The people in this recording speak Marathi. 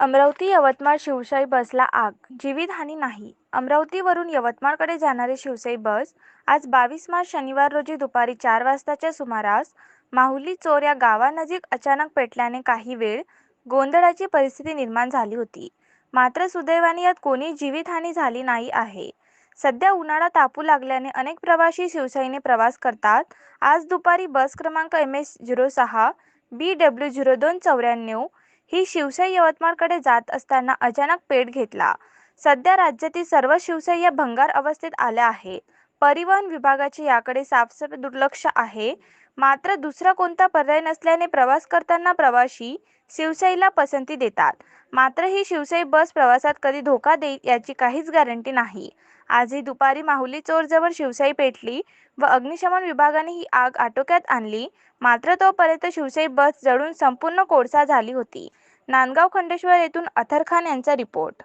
अमरावती यवतमाळ शिवशाही बसला आग. जीवितहानी नाही. अमरावतीवरून यवतमाळकडे जाणारी शिवशाही बस आज बावीस मार्च शनिवार रोजी दुपारी चार वाजताच्या सुमारास माहुली चोर या गावानजीक अचानक पेटल्याने काही वेळ गोंधळाची परिस्थिती निर्माण झाली होती. मात्र सुदैवाने यात कोणी जीवितहानी झाली नाही आहे. सध्या उन्हाळा तापू लागल्याने अनेक प्रवासी शिवशाहीने प्रवास करतात. आज दुपारी बस क्रमांक एम एस झिरो सहा बी डब्ल्यू झिरो दोन चौऱ्याण्णव ही शिवशाही यवतमाळकडे जात असताना अचानक पेट घेतला. सध्या राज्यातील सर्व शिवशाही या भंगार अवस्थेत आल्या आहेत परिवहन विभागाचे याकडे साफसफ दुर्लक्ष आहे. मात्र दुसरा कोणता पर्याय नसल्याने प्रवास करताना प्रवाशी शिवशाहीला पसंती देतात. मात्र ही शिवशाही बस प्रवासात कधी धोका देईल याची काहीच गॅरंटी नाही. आजही दुपारी माहुली चोरजवळ शिवशाही पेटली व अग्निशमन विभागाने ही आग आटोक्यात आणली. मात्र तोपर्यंत शिवशाही बस जळून संपूर्ण कोळसा झाली होती. नांदगाव खंडेश्वर येथून अथर खान यांचा रिपोर्ट.